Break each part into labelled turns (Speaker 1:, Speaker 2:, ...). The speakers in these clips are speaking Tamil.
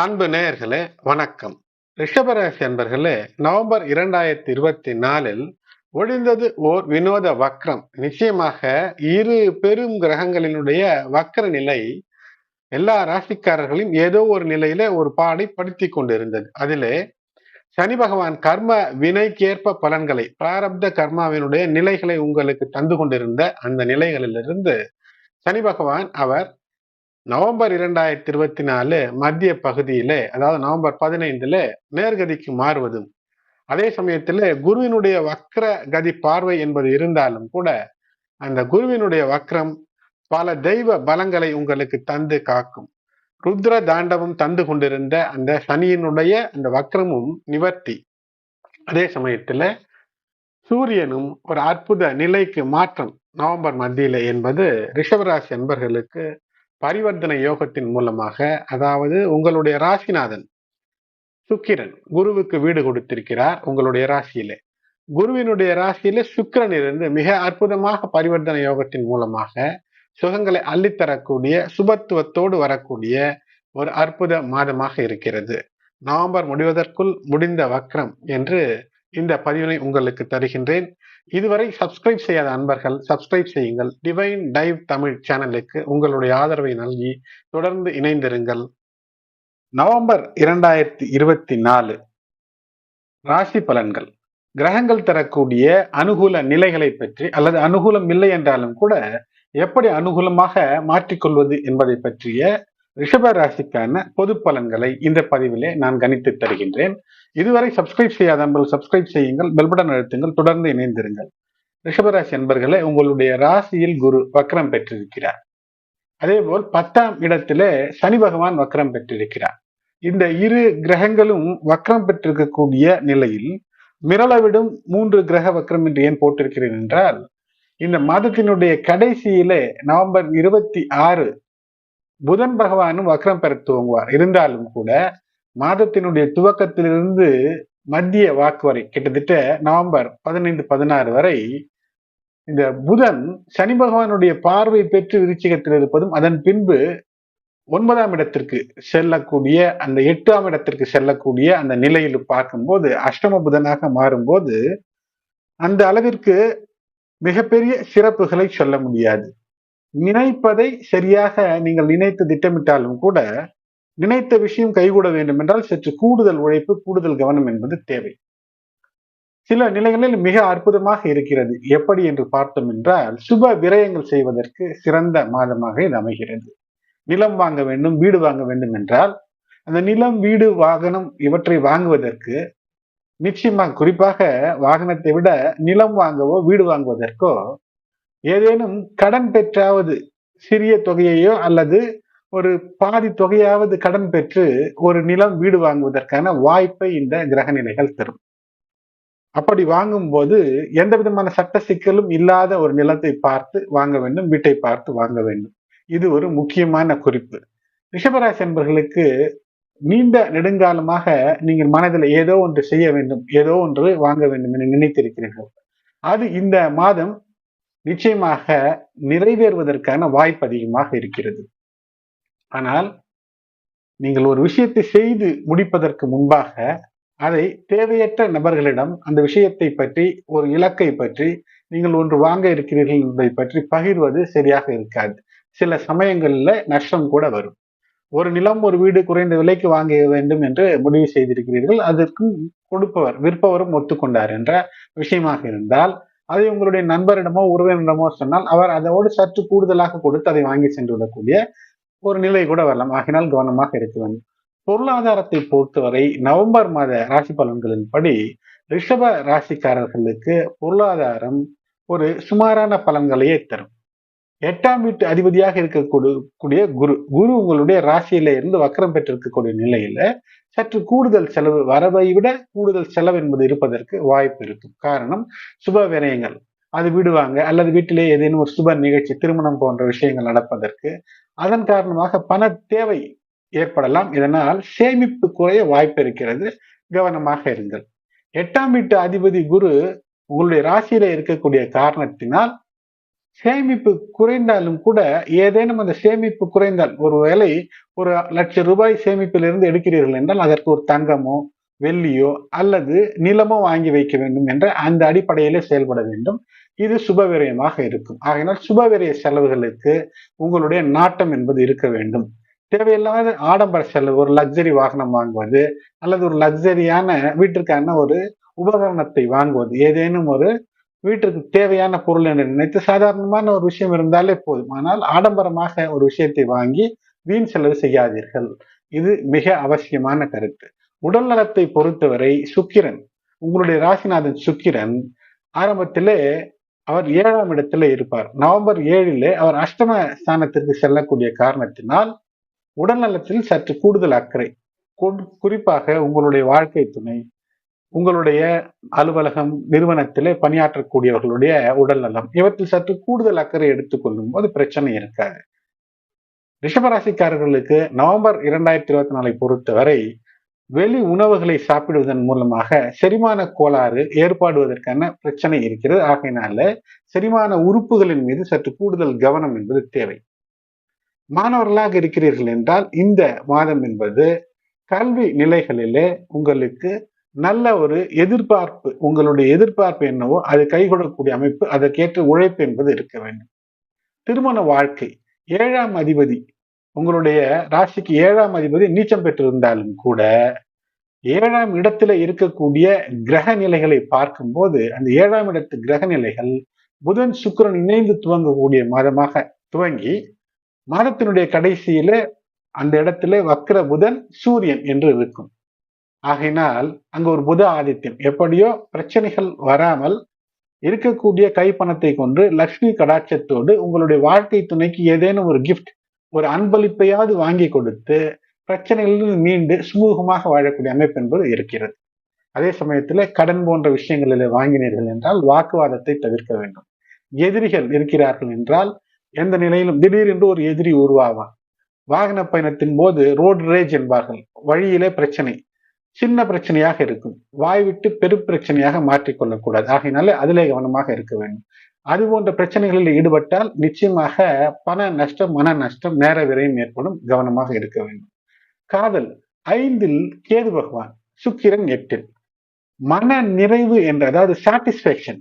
Speaker 1: அன்பு நேயர்களே வணக்கம். ரிஷபராசி அன்பர்களே நவம்பர் இரண்டாயிரத்தி இருபத்தி நாலில் ஒழிந்தது ஓர் வினோத வக்ரம். நிச்சயமாக இரு பெரும் கிரகங்களினுடைய வக்ர நிலை எல்லா ராசிக்காரர்களையும் ஏதோ ஒரு நிலையில ஒரு பாடை படுத்தி கொண்டிருந்தது. அதிலே சனி பகவான் கர்ம வினைக்கேற்ப பலன்களை பிராரப்த கர்மாவினுடைய நிலைகளை உங்களுக்கு தந்து கொண்டிருந்த அந்த நிலைகளிலிருந்து சனி பகவான் அவர் நவம்பர் இரண்டாயிரத்தி இருபத்தி நாலு மத்திய பகுதியில அதாவது நவம்பர் பதினைந்துல நேர்கதிக்கு மாறுவதும் அதே சமயத்துல குருவினுடைய வக்ர கதி பார்வை என்பது இருந்தாலும் கூட அந்த குருவினுடைய வக்ரம் பல தெய்வ பலங்களை உங்களுக்கு தந்து காக்கும். ருத்ர தாண்டவம் தந்து கொண்டிருந்த அந்த சனியினுடைய அந்த வக்ரமும் நிவர்த்தி. அதே சமயத்துல சூரியனும் ஒரு அற்புத நிலைக்கு மாற்றம் நவம்பர் மத்தியில என்பது ரிஷபராசி அன்பர்களுக்கு பரிவர்த்தனை யோகத்தின் மூலமாக அதாவது உங்களுடைய ராசிநாதன் சுக்கிரன் குருவுக்கு வீடு கொடுத்திருக்கிறார் உங்களுடைய ராசியிலே. குருவினுடைய ராசியில சுக்கிரன் இருந்து மிக அற்புதமாக பரிவர்த்தனை யோகத்தின் மூலமாக சுகங்களை அள்ளித்தரக்கூடிய சுபத்துவத்தோடு வரக்கூடிய ஒரு அற்புத மாதமாக இருக்கிறது. நவம்பர் முடிவதற்குள் முடிந்த வக்ரம் என்று இந்த பதிவினை உங்களுக்கு தருகின்றேன். இதுவரை சப்ஸ்கிரைப் செய்யாத அன்பர்கள் சப்ஸ்கிரைப் செய்யுங்கள். டிவைன் டைவ் தமிழ் சேனலுக்கு உங்களுடைய ஆதரவை நல்கி தொடர்ந்து இணைந்திருங்கள். நவம்பர் இரண்டாயிரத்தி இருபத்தி நாலு. ராசி பலன்கள். கிரகங்கள் தரக்கூடிய அனுகூல நிலைகளை பற்றி அல்லது அனுகூலம் இல்லை என்றாலும் கூட எப்படி அனுகூலமாக மாற்றிக்கொள்வது என்பதை பற்றிய ரிஷப ராசிக்கான பொது பலன்களை இந்த பதிவிலே நான் கணித்து தருகின்றேன். இதுவரை சப்ஸ்கிரைப் செய்யாத சப்ஸ்கிரைப் செய்யுங்கள் பெல்படன் அழுத்துங்கள் தொடர்ந்து இணைந்திருங்கள். ரிஷபராசி என்பர்களே உங்களுடைய ராசியில் குரு வக்ரம் பெற்றிருக்கிறார். அதே போல் பத்தாம் இடத்திலே சனி பகவான் வக்ரம் பெற்றிருக்கிறார். இந்த இரு கிரகங்களும் வக்ரம் பெற்றிருக்கக்கூடிய நிலையில் மிரளவிடும் மூன்று கிரக வக்ரம் என்று ஏன் போட்டிருக்கிறேன் என்றால் இந்த மாதத்தினுடைய கடைசியிலே நவம்பர் இருபத்தி ஆறு புதன் பகவானும் வக்ரம் பெற துவங்குவார். இருந்தாலும் கூட மாதத்தினுடைய துவக்கத்திலிருந்து மத்திய வாக்கு வரை கிட்டத்தட்ட நவம்பர் பதினைந்து பதினாறு வரை இந்த புதன் சனி பகவானுடைய பார்வை பெற்று விருச்சிகத்தில் இருப்பதும் அதன் பின்பு ஒன்பதாம் இடத்திற்கு செல்லக்கூடிய அந்த எட்டாம் இடத்திற்கு செல்லக்கூடிய அந்த நிலையில் பார்க்கும்போது அஷ்டம புதனாக மாறும்போது அந்த அளவிற்கு மிகப்பெரிய சிறப்புகளை சொல்ல முடியாது. நினைப்பதை சரியாக நீங்கள் நினைத்து திட்டமிட்டாலும் கூட நினைத்த விஷயம் கைகூட வேண்டும் என்றால் சற்று கூடுதல் உழைப்பு கூடுதல் கவனம் என்பது தேவை. சில நிலைகளில் மிக அற்புதமாக இருக்கிறது. எப்படி என்று பார்த்தோம் என்றால் சுப விரயங்கள் செய்வதற்கு சிறந்த மாதமாக இது அமைகிறது. நிலம் வாங்க வேண்டும் வீடு வாங்க வேண்டும் என்றால் அந்த நிலம் வீடு வாகனம் இவற்றை வாங்குவதற்கு நிச்சயமாக குறிப்பாக வாகனத்தை விட நிலம் வாங்கவோ வீடு வாங்குவதற்கோ ஏதேனும் கடன் பெற்றாவது சிறிய தொகையையோ அல்லது ஒரு பாதி தொகையாவது கடன் பெற்று ஒரு நிலம் வீடு வாங்குவதற்கான வாய்ப்பை இந்த கிரக நிலைகள் தரும். அப்படி வாங்கும்போது எந்த விதமான சட்ட சிக்கலும் இல்லாத ஒரு நிலத்தை பார்த்து வாங்க வேண்டும் வீட்டை பார்த்து வாங்க வேண்டும். இது ஒரு முக்கியமான குறிப்பு. ரிஷபராசி என்பர்களுக்கு நீண்ட நெடுங்காலமாக நீங்கள் மனதில் ஏதோ ஒன்று செய்ய வேண்டும் ஏதோ ஒன்று வாங்க வேண்டும் என நினைத்திருக்கிறீர்கள். அது இந்த மாதம் நிச்சயமாக நிறைவேறுவதற்கான வாய்ப்பு அதிகமாக இருக்கிறது. ஆனால் நீங்கள் ஒரு விஷயத்தை செய்து முடிப்பதற்கு முன்பாக அதை தேவையற்ற நபர்களிடம் அந்த விஷயத்தை பற்றி ஒரு இலக்கை பற்றி நீங்கள் ஒன்று வாங்க இருக்கிறீர்கள் என்பதை பற்றி பகிர்வது சரியாக இருக்காது. சில சமயங்களில் நஷ்டம் கூட வரும். ஒரு நிலம் ஒரு வீடு குறைந்த விலைக்கு வாங்க வேண்டும் என்று முடிவு செய்திருக்கிறீர்கள். அதற்கும் கொடுப்பவர் விற்பவரும் ஒத்துக்கொண்டார் என்ற விஷயமாக இருந்தால் அதை உங்களுடைய நண்பரிடமோ உறவினரிடமோ சொன்னால் அவர் அதோடு சற்று கூடுதலாக கொடுத்து அதை வாங்கி சென்று விடக்கூடிய ஒரு நிலை கூட வரலாம். ஆகினால் கவனமாக இருக்க வேண்டும். பொருளாதாரத்தை பொறுத்தவரை நவம்பர் மாத ராசி பலன்களின்படி ரிஷப ராசிக்காரர்களுக்கு பொருளாதாரம் ஒரு சுமாரான பலன்களையே தரும். எட்டாம் வீட்டு அதிபதியாக இருக்கக்கூடிய குரு. குரு உங்களுடைய ராசியில இருந்து வக்கரம் பெற்றிருக்கக்கூடிய நிலையில சற்று கூடுதல் செலவு வரவை விட கூடுதல் செலவு என்பது இருப்பதற்கு வாய்ப்பு இருக்கும். காரணம் சுப விரயங்கள். அது விடுவாங்க அல்லது வீட்டிலே ஏதேனும் ஒரு சுப நிகழ்ச்சி திருமணம் போன்ற விஷயங்கள் நடப்பதற்கு அதன் காரணமாக பண தேவை ஏற்படலாம். இதனால் சேமிப்பு குறைய வாய்ப்பு இருக்கிறது. கவனமாக இருங்கள். எட்டாம் வீட்டு அதிபதி குரு உங்களுடைய ராசியில இருக்கக்கூடிய காரணத்தினால் சேமிப்பு குறைந்தாலும் கூட ஏதேனும் அந்த சேமிப்பு குறைந்தால் ஒரு வேலை ஒரு லட்சம் ரூபாய் சேமிப்பிலிருந்து எடுக்கிறீர்கள் என்றால் அதற்கு ஒரு தங்கமோ வெள்ளியோ அல்லது நிலமோ வாங்கி வைக்க வேண்டும் என்ற அந்த அடிப்படையிலே செயல்பட வேண்டும். இது சுபவிரயமாக இருக்கும். ஆகையினால் சுபவிரய செலவுகளுக்கு உங்களுடைய நாட்டம் என்பது இருக்க வேண்டும். தேவையில்லாத ஆடம்பர செலவு ஒரு லக்ஸரி வாகனம் வாங்குவது அல்லது ஒரு லக்ஸரியான வீட்டிற்கான ஒரு உபகரணத்தை வாங்குவது ஏதேனும் ஒரு வீட்டிற்கு தேவையான பொருள் என்று நினைத்து சாதாரணமான ஒரு விஷயம் இருந்தாலே போதும். ஆனால் ஆடம்பரமாக ஒரு விஷயத்தை வாங்கி வீண் செலவு செய்யாதீர்கள். இது மிக அவசியமான கருத்து. உடல் நலத்தை பொறுத்தவரை சுக்கிரன் உங்களுடைய ராசிநாதன் சுக்கிரன் ஆரம்பத்திலே அவர் ஏழாம் இடத்துல இருப்பார். நவம்பர் ஏழிலே அவர் அஷ்டம ஸ்தானத்திற்கு செல்லக்கூடிய காரணத்தினால் உடல்நலத்தில் சற்று கூடுதல் அக்கறை. குறிப்பாக உங்களுடைய வாழ்க்கை துணை உங்களுடைய அலுவலகம் நிறுவனத்திலே பணியாற்றக்கூடியவர்களுடைய உடல் நலம் இவற்றில் சற்று கூடுதல் அக்கறை எடுத்துக்கொள்ளும் போது பிரச்சனை இருக்காது. ரிஷபராசிக்காரர்களுக்கு நவம்பர் இரண்டாயிரத்தி இருபத்தி நாலை பொறுத்தவரை வெளி உணவுகளை சாப்பிடுவதன் மூலமாக செரிமான கோளாறு ஏற்பாடுவதற்கான பிரச்சனை இருக்கிறது. ஆகையினால செரிமான உறுப்புகளின் மீது சற்று கூடுதல் கவனம் என்பது தேவை. மாணவர்களாக இருக்கிறீர்கள் என்றால் இந்த மாதம் என்பது கல்வி நிலைகளிலே உங்களுக்கு நல்ல ஒரு எதிர்பார்ப்பு உங்களுடைய எதிர்பார்ப்பு என்னவோ அது கைகொடக்கூடிய அமைப்பு அதற்கேற்ற உழைப்பு என்பது இருக்க வேண்டும். திருமண வாழ்க்கை ஏழாம் அதிபதி உங்களுடைய ராசிக்கு ஏழாம் அதிபதி நீச்சம் பெற்றிருந்தாலும் கூட ஏழாம் இடத்துல இருக்கக்கூடிய கிரக நிலைகளை பார்க்கும்போது அந்த ஏழாம் இடத்து கிரக நிலைகள் புதன் சுக்கரன் இணைந்து துவங்கக்கூடிய மாதமாக துவங்கி மாதத்தினுடைய கடைசியில அந்த இடத்துல வக்ர புதன் சூரியன் என்று இருக்கும். ஆகையினால் அங்க ஒரு புத ஆதித்யம். எப்படியோ பிரச்சனைகள் வராமல் இருக்கக்கூடிய கைப்பணத்தை கொண்டு லக்ஷ்மி கடாட்சத்தோடு உங்களுடைய வாழ்க்கை துணைக்கு ஏதேனும் ஒரு கிஃப்ட் ஒரு அன்பளிப்பையாவது வாங்கி கொடுத்து பிரச்சனைகளில் மீண்டு சுமூகமாக வாழக்கூடிய அமைப்பு என்பது இருக்கிறது. அதே சமயத்துல கடன் போன்ற விஷயங்களில் வாங்கினீர்கள் என்றால் வாக்குவாதத்தை தவிர்க்க வேண்டும். எதிரிகள் இருக்கிறார்கள் என்றால் எந்த நிலையிலும் திடீரென்று ஒரு எதிரி உருவாவான் வாகன பயணத்தின் போது ரோடு ரேஜ் என்பார்கள். வழியிலே பிரச்சனை. சின்ன பிரச்சனையாக இருக்கும். வாய் விட்டு பெரு பிரச்சனையாக மாற்றிக்கொள்ளக்கூடாது ஆகையினால அதிலே கவனமாக இருக்க வேண்டும். அது போன்ற பிரச்சனைகளில் ஈடுபட்டால் நிச்சயமாக பண நஷ்டம் மன நஷ்டம் நேர விரையும் ஏற்படும். கவனமாக இருக்க வேண்டும். காதல். ஐந்தில் கேது பகவான் சுக்கிரன் எட்டில். மன நிறைவு என்ற அதாவது சாட்டிஸ்பேக்ஷன்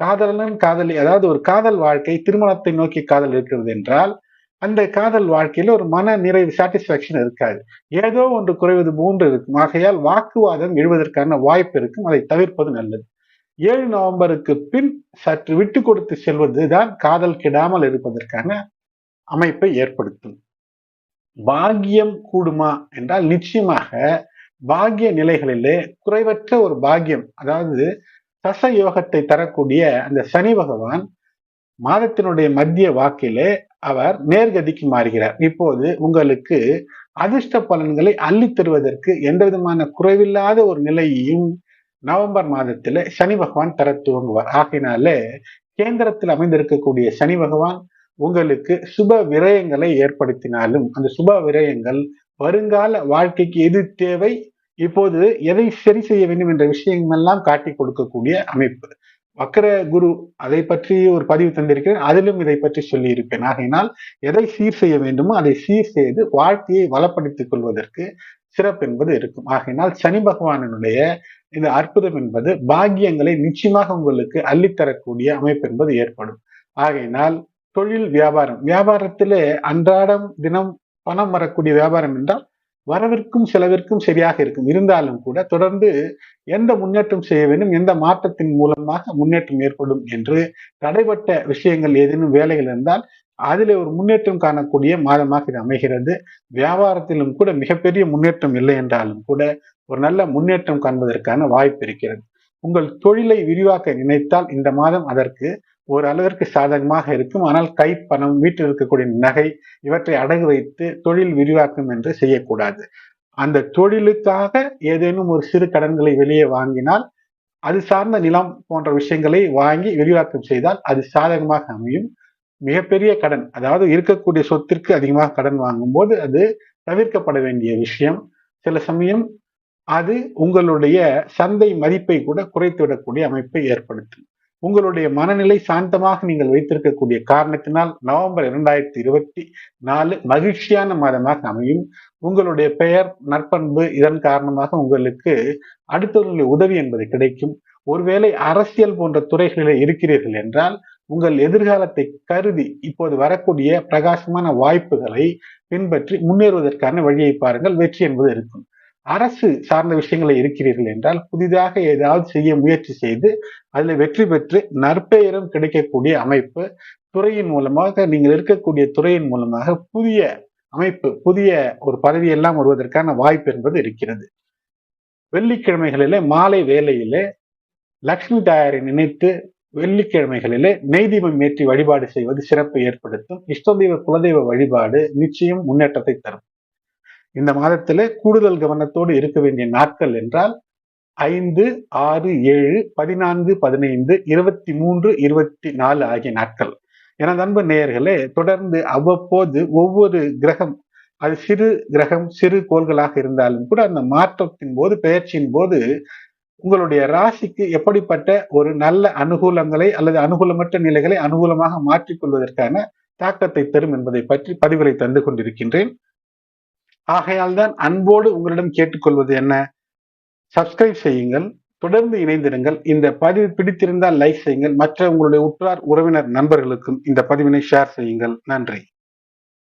Speaker 1: காதலன் காதலி அதாவது ஒரு காதல் வாழ்க்கை திருமணத்தை நோக்கி காதல் இருக்கிறது என்றால் அந்த காதல் வாழ்க்கையில ஒரு மன நிறைவு சாட்டிஸ்பாக்சன் இருக்காது. ஏதோ ஒன்று குறைவது போன்று இருக்கும். ஆகையால் வாக்குவாதம் எழுவதற்கான வாய்ப்பு இருக்கும். அதை தவிர்ப்பது நல்லது. ஏழு நவம்பருக்கு பின் சற்று விட்டு கொடுத்து செல்வதுதான் காதல் கெடாமல் இருப்பதற்கான அமைப்பை ஏற்படுத்தும். பாக்கியம் கூடுமா என்றால் நிச்சயமாக பாக்கிய நிலைகளிலே குறைவற்ற ஒரு பாக்கியம் அதாவது தச யோகத்தை தரக்கூடிய அந்த சனி பகவான் மாதத்தினுடைய மத்திய வாக்கிலே அவர் நேர்கதிக்கு மாறுகிறார். இப்போது உங்களுக்கு அதிர்ஷ்ட பலன்களை அள்ளி தருவதற்கு எந்த விதமான குறைவில்லாத ஒரு நிலையையும் நவம்பர் மாதத்துல சனி பகவான் தர துவங்குவார். ஆகினாலே கேந்திரத்தில் அமைந்திருக்கக்கூடிய சனி பகவான் உங்களுக்கு சுப விரயங்களை ஏற்படுத்தினாலும் அந்த சுப விரயங்கள் வருங்கால வாழ்க்கைக்கு எது தேவை இப்போது எதை சரி செய்ய வேண்டும் என்ற விஷயங்கள்லாம் காட்டி கொடுக்கக்கூடிய அமைப்பு. வக்கர குரு அதை பற்றி ஒரு பதிவு தந்திருக்கிறேன். அதிலும் இதை பற்றி சொல்லி இருப்பேன் ஆகையினால் எதை சீர் செய்ய வேண்டுமோ அதை சீர் செய்து வாழ்க்கையை வளப்படுத்திக் கொள்வதற்கு சிறப்பு என்பது இருக்கும். ஆகையினால் சனி பகவானினுடைய இந்த அற்புதம் என்பது பாக்கியங்களை நிச்சயமாக உங்களுக்கு அள்ளித்தரக்கூடிய அமைப்பு என்பது ஏற்படும். ஆகையினால் தொழில் வியாபாரம். வியாபாரத்திலே அன்றாடம் தினம் பணம் வரக்கூடிய வியாபாரம் என்றால் வரவிற்கும் செலவிற்கும் சரியாக இருக்கும். இருந்தாலும் கூட தொடர்ந்து எந்த முன்னேற்றம் செய்ய வேண்டும் எந்த மாற்றத்தின் மூலமாக முன்னேற்றம் ஏற்படும் என்று தடைப்பட்ட விஷயங்கள் ஏதேனும் வேலைகள் இருந்தால் அதில் ஒரு முன்னேற்றம் காணக்கூடிய மாதமாக இது அமைகிறது. வியாபாரத்திலும் கூட மிகப்பெரிய முன்னேற்றம் இல்லை என்றாலும் கூட ஒரு நல்ல முன்னேற்றம் காண்பதற்கான வாய்ப்பு இருக்கிறது. உங்கள் தொழிலை விரிவாக்க நினைத்தால் இந்த மாதம் அதற்கு ஒரு அளவிற்கு சாதகமாக இருக்கும். ஆனால் கைப்பணம் வீட்டில் இருக்கக்கூடிய நகை இவற்றை அடகு வைத்து தொழில் விரிவாக்கம் என்று செய்யக்கூடாது. அந்த தொழிலுக்காக ஏதேனும் ஒரு சிறு கடன்களை வெளியே வாங்கினால் அது சார்ந்த நிலம் போன்ற விஷயங்களை வாங்கி விரிவாக்கம் செய்தால் அது சாதகமாக அமையும். மிகப்பெரிய கடன் அதாவது இருக்கக்கூடிய சொத்திற்கு அதிகமாக கடன் வாங்கும் போது அது தவிர்க்கப்பட வேண்டிய விஷயம். சில சமயம் அது உங்களுடைய சந்தை மதிப்பை கூட குறைத்துவிடக்கூடிய அமைப்பை ஏற்படுத்தும். உங்களுடைய மனநிலை சாந்தமாக நீங்கள் வைத்திருக்கக்கூடிய காரணத்தினால் நவம்பர் இரண்டாயிரத்தி இருபத்தி நாலு மகிழ்ச்சியான மாதமாக அமையும். உங்களுடைய பெயர் நற்பண்பு இதன் காரணமாக உங்களுக்கு அடுத்தவர்களுடைய உதவி என்பது கிடைக்கும். ஒருவேளை அரசியல் போன்ற துறைகளில் இருக்கிறீர்கள் என்றால் உங்கள் எதிர்காலத்தை கருதி இப்போது வரக்கூடிய பிரகாசமான வாய்ப்புகளை பின்பற்றி முன்னேறுவதற்கான வழியை பாருங்கள். வெற்றி என்பது இருக்கும். அரசு சார்ந்த விஷயங்களை இருக்கிறீர்கள் என்றால் புதிதாக ஏதாவது செய்ய முயற்சி செய்து அதில் வெற்றி பெற்று நற்பெயரும் கிடைக்கக்கூடிய அமைப்பு துறையின் மூலமாக நீங்கள் இருக்கக்கூடிய துறையின் மூலமாக புதிய அமைப்பு புதிய ஒரு பதவி எல்லாம் வருவதற்கான வாய்ப்பு என்பது இருக்கிறது. வெள்ளிக்கிழமைகளிலே மாலை வேலையிலே லக்ஷ்மி தாயாரை நினைத்து வெள்ளிக்கிழமைகளிலே நெய்தீபம் ஏற்றி வழிபாடு செய்வது சிறப்பு ஏற்படுத்தும். இஷ்டதெய்வ குலதெய்வ வழிபாடு நிச்சயம் முன்னேற்றத்தை தரும். இந்த மாதத்திலே கூடுதல் கவனத்தோடு இருக்க வேண்டிய நாட்கள் என்றால் ஐந்து ஆறு ஏழு பதினான்கு பதினைந்து இருபத்தி மூன்று இருபத்தி நாலு ஆகிய நாட்கள். எனது அன்பு நேயர்களே தொடர்ந்து அவ்வப்போது ஒவ்வொரு கிரகம் அது சிறு கிரகம் சிறு கோள்களாக இருந்தாலும் கூட அந்த மாற்றத்தின் போது பெயர்ச்சியின் போது உங்களுடைய ராசிக்கு எப்படிப்பட்ட ஒரு நல்ல அனுகூலங்களை அல்லது அனுகூலமற்ற நிலைகளை அனுகூலமாக மாற்றிக்கொள்வதற்கான தாக்கத்தை தரும் என்பதை பற்றி பதிவுகளை தந்து கொண்டிருக்கின்றேன். ஆகையால் தான் அன்போடு உங்களிடம் கேட்டுக்கொள்வது என்ன? சப்ஸ்கிரைப் செய்யுங்கள் தொடர்ந்து இணைந்திருங்கள். இந்த பதிவு பிடித்திருந்தால் லைக் செய்யுங்கள். மற்ற உங்களுடைய உற்றார் உறவினர் நண்பர்களுக்கும் இந்த பதிவினை ஷேர் செய்யுங்கள். நன்றி.